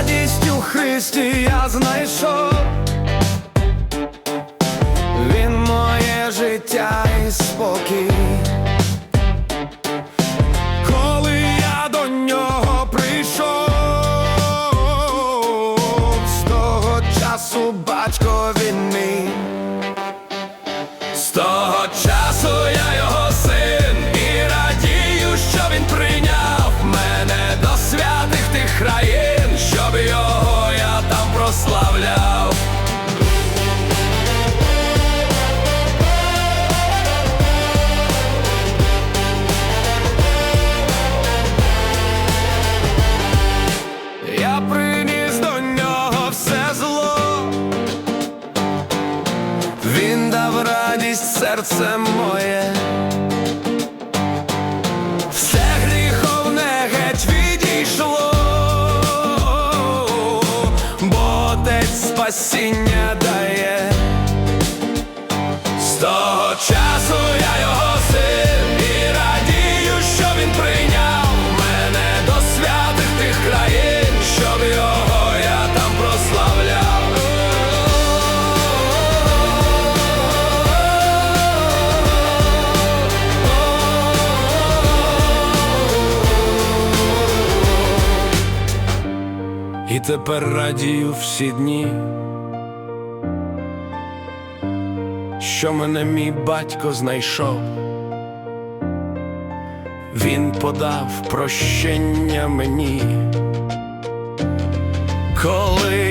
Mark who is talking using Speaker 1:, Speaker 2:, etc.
Speaker 1: радістю Христі я знайшов. приніс до нього все зло, він дав радість серце моє. Спасіння тепер радію всі дні, що мене мій батько знайшов, він подав прощення мені, коли.